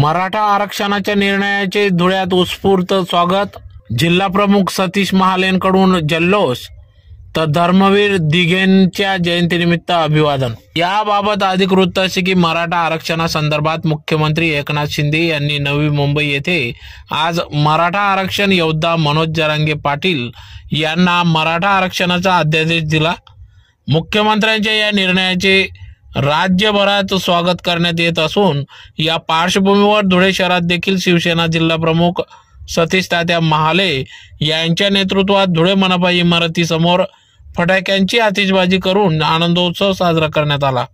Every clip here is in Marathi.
मराठा आरक्षणाच्या निर्णयाचे धुळ्यात उत्स्फूर्त स्वागत. जिल्हा प्रमुख सतीश महालेंकडून जल्लोष. तर धर्मवीर दिघेंच्या जयंतीनिमित्त अभिवादन. याबाबत अधिक वृत्त असे की मराठा आरक्षणासंदर्भात मुख्यमंत्री एकनाथ शिंदे यांनी नवी मुंबई येथे आज मराठा आरक्षण योद्धा मनोज जरांगे पाटील यांना मराठा आरक्षणाचा अध्यादेश दिला. मुख्यमंत्र्यांच्या या निर्णयाचे राज्यभरात स्वागत करण्यात येत असून या पार्श्वभूमीवर धुळे शहरात देखील शिवसेना जिल्हा प्रमुख सतीश तात्या महाले यांच्या नेतृत्वात धुळे मनपा इमारतीसमोर फटाक्यांची आतिषबाजी करून आनंदोत्सव साजरा करण्यात आला.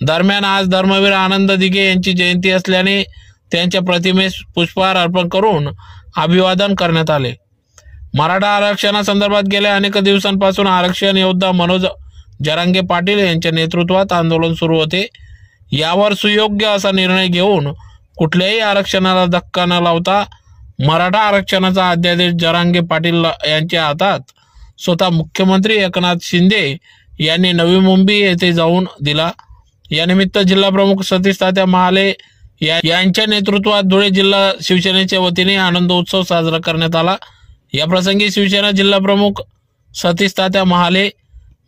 दरम्यान आज धर्मवीर आनंद दिघे यांची जयंती असल्याने त्यांच्या प्रतिमेस पुष्पहार अर्पण करून अभिवादन करण्यात आले. मराठा आरक्षणासंदर्भात गेल्या अनेक दिवसांपासून आरक्षण योद्धा मनोज जरांगे पाटील यांच्या नेतृत्वात आंदोलन सुरू होते. यावर सुयोग्य असा निर्णय घेऊन कुठल्याही आरक्षणाला धक्का न लावता मराठा आरक्षणाचा अध्यादेश जरांगे पाटील यांच्या हातात स्वतः मुख्यमंत्री एकनाथ शिंदे यांनी नवी मुंबई येथे जाऊन दिला. यानिमित्त जिल्हा प्रमुख सतीश तात्या महाले या- यांच्या नेतृत्वात धुळे जिल्हा शिवसेनेच्या वतीने आनंदोत्सव साजरा करण्यात आला. याप्रसंगी शिवसेना जिल्हा प्रमुख सतीश तात्या महाले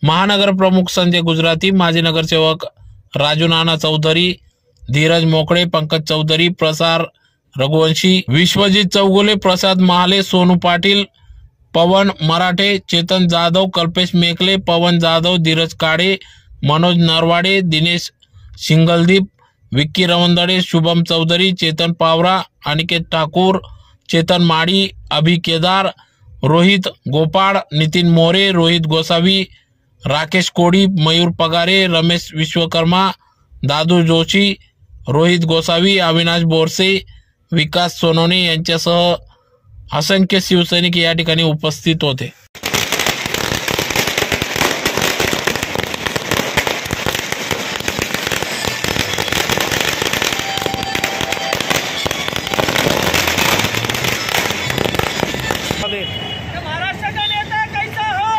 महानगर प्रमुख संजय गुजराती माजी नगरसेवक राजू नाना चौधरी धीरज मोकळे पंकज चौधरी प्रसार रघुवंशी विश्वजित चौगुले प्रसाद महाले सोनू पाटील पवन मराठे चेतन जाधव कल्पेश मेकले पवन जाधव धीरज काळे मनोज नरवाडे दिनेश सिंगलदीप विक्की रवंदडे शुभम चौधरी चेतन पावरा अनिकेत ठाकूर चेतन माडी अभि केदार रोहित गोपाळ नितीन मोरे रोहित गोसावी राकेश कोडी मयूर पगारे रमेश विश्वकर्मा दादू जोशी रोहित गोसावी अविनाश बोरसे विकास सोनोने यांच्यासह असंख्य शिवसैनिक या ठिकाणी उपस्थित होते. महाराष्ट्र का नेता कैसा हो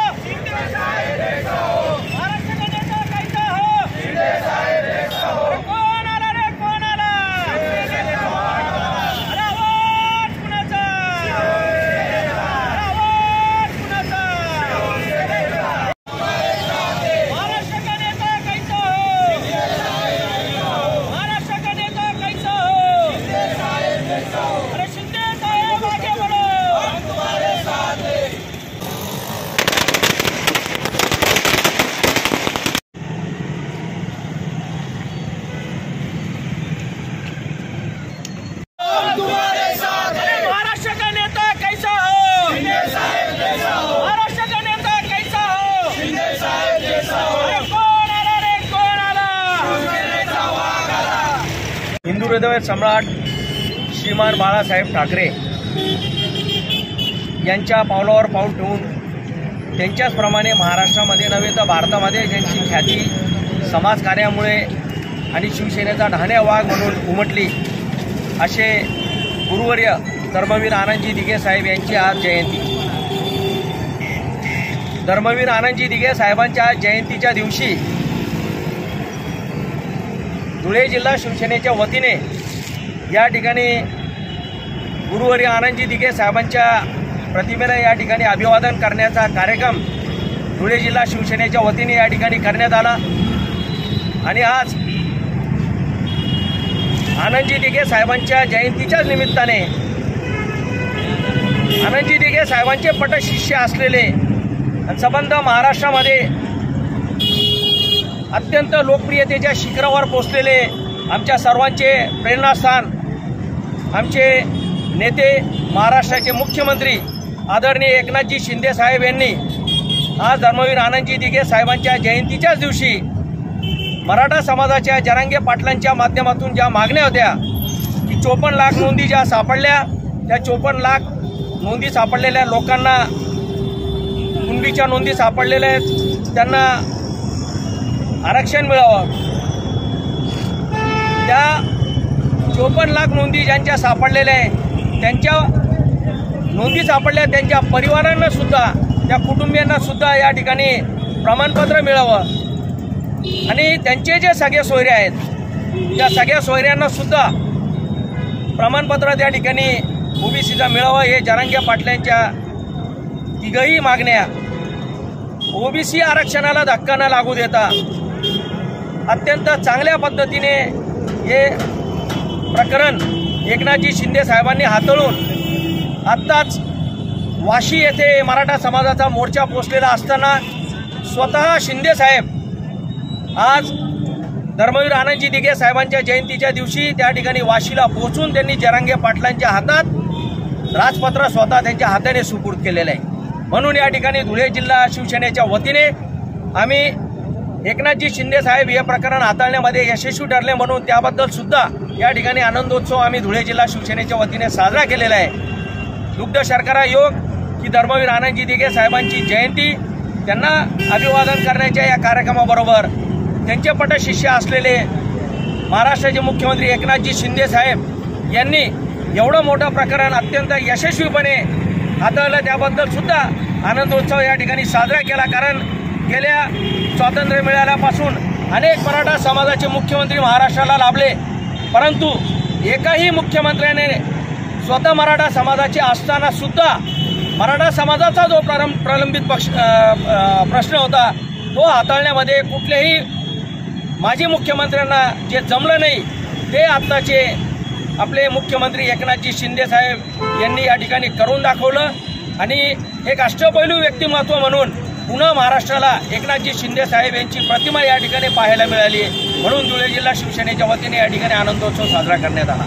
महाराष्ट्र का नेता कैसा हो अरे कोण आला रे कोण आला अरे आवाज कुणाचा अरे आवाज कुणाचा महाराष्ट्र का नेता कैसा हो महाराष्ट्र का नेता कैसा हो अरे शिंदे साहेब आगे बढ़ो अरे महाराष्ट्र का नेता कैसा हो महाराष्ट्र का नेता कैसा हो अरे कोण आला रे कोण आला हिंदू सम्राट श्रीमान बाळासाहेब ठाकरे यांच्या पावलावर पाऊल ठेवून त्यांच्याचप्रमाणे महाराष्ट्रामध्ये नव्हे तर भारतामध्ये ज्यांची ख्याती समाजकार्यामुळे आणि शिवसेनेचा ढाण्या वाघ म्हणून उमटली असे गुरुवर्य धर्मवीर आनंदजी दिघे साहेब यांची आज जयंती. धर्मवीर आनंदजी दिघे साहेबांच्या जयंतीच्या दिवशी धुळे जिल्हा शिवसेनेच्या वतीने या ठिकाणी गुरुवारी आनंदजी दिघे साहेबांच्या प्रतिमेला या ठिकाणी अभिवादन करण्याचा कार्यक्रम धुळे जिल्हा शिवसेनेच्या वतीने या ठिकाणी करण्यात आला. आणि आज आनंदजी दिघे साहेबांच्या जयंतीच्याच निमित्ताने आनंदजी दिघे साहेबांचे पटशिष्य असलेले संबंध महाराष्ट्रामध्ये अत्यंत लोकप्रियतेच्या शिखरावर पोचलेले आमच्या सर्वांचे प्रेरणास्थान आमचे नेते महाराष्ट्राचे मुख्यमंत्री आदरणीय एकनाथजी शिंदे साहेब यांनी आज धर्मवीर आनंदजी दिघे साहेबांच्या जयंतीच्याच दिवशी मराठा समाजाच्या जरांगे पाटलांच्या माध्यमातून ज्या मागण्या होत्या की चोपन्न लाख नोंदी ज्या सापडल्या त्या चोपन्न लाख नोंदी सापडलेल्या लोकांना कुंडीच्या नोंदी सापडलेल्या आहेत त्यांना आरक्षण मिळावं. त्या चोपन्न लाख नोंदी ज्यांच्या सापडलेल्या आहे त्यांच्या नोंदी सापडल्या त्यांच्या परिवारांना सुद्धा त्या कुटुंबियांना सुद्धा या ठिकाणी प्रमाणपत्र मिळावं. आणि त्यांचे जे सगळ्या सोयरे आहेत त्या सगळ्या सोयऱ्यांना सुद्धा प्रमाणपत्र त्या ठिकाणी ओबीसीचा मिळावं हे जरांग्या पाटलांच्या तिघही मागण्या. ओबीसी आरक्षणाला धक्का न लागू देता अत्यंत चांगल्या पद्धतीने हे प्रकरण एकनाथजी शिंदे साहेबांनी हाताळून आत्ताच वाशी येथे मराठा समाजाचा मोर्चा पोचलेला असताना स्वतः शिंदे साहेब आज धर्मवीर आनंदजी दिघे साहेबांच्या जयंतीच्या दिवशी त्या ठिकाणी वाशीला पोहोचून त्यांनी जरांगे पाटलांच्या हातात राजपत्र स्वतः त्यांच्या हाताने सुपूर्द केलेलं आहे. म्हणून या ठिकाणी धुळे जिल्हा शिवसेनेच्या वतीने आम्ही एकनाथजी शिंदे साहेब हे प्रकरण हाताळण्यामध्ये यशस्वी ठरले म्हणून त्याबद्दल सुद्धा या ठिकाणी आनंदोत्सव आम्ही धुळे जिल्हा शिवसेनेच्या वतीने साजरा केलेला आहे. दुग्ध शर्करा योग की धर्मवीर आनंदजी दिघे साहेबांची जयंती त्यांना अभिवादन करण्याच्या या कार्यक्रमाबरोबर त्यांचे पटशिष्य असलेले महाराष्ट्राचे मुख्यमंत्री एकनाथजी शिंदे साहेब यांनी एवढं मोठं प्रकरण अत्यंत यशस्वीपणे हाताळलं. त्याबद्दल सुद्धा आनंदोत्सव या ठिकाणी साजरा केला. कारण गेल्या स्वातंत्र्य मिळाल्यापासून अनेक मराठा समाजाचे मुख्यमंत्री महाराष्ट्राला लाभले. परंतु एकाही मुख्यमंत्र्याने स्वतः मराठा समाजाचे असताना सुद्धा मराठा समाजाचा जो प्रारंभ प्रलंबित पक्ष प्रश्न होता तो हाताळण्यामध्ये कुठल्याही माजी मुख्यमंत्र्यांना जे जमलं नाही ते आत्ताचे आपले मुख्यमंत्री एकनाथजी शिंदे साहेब यांनी या ठिकाणी करून दाखवलं. आणि एक अष्टपैलू व्यक्तिमत्व म्हणून पुन्हा महाराष्ट्राला एकनाथजी शिंदे साहेब यांची प्रतिमा या ठिकाणी पाहायला मिळाली म्हणून धुळे जिल्हा शिवसेनेच्या वतीने या ठिकाणी आनंदोत्सव साजरा करण्यात आला.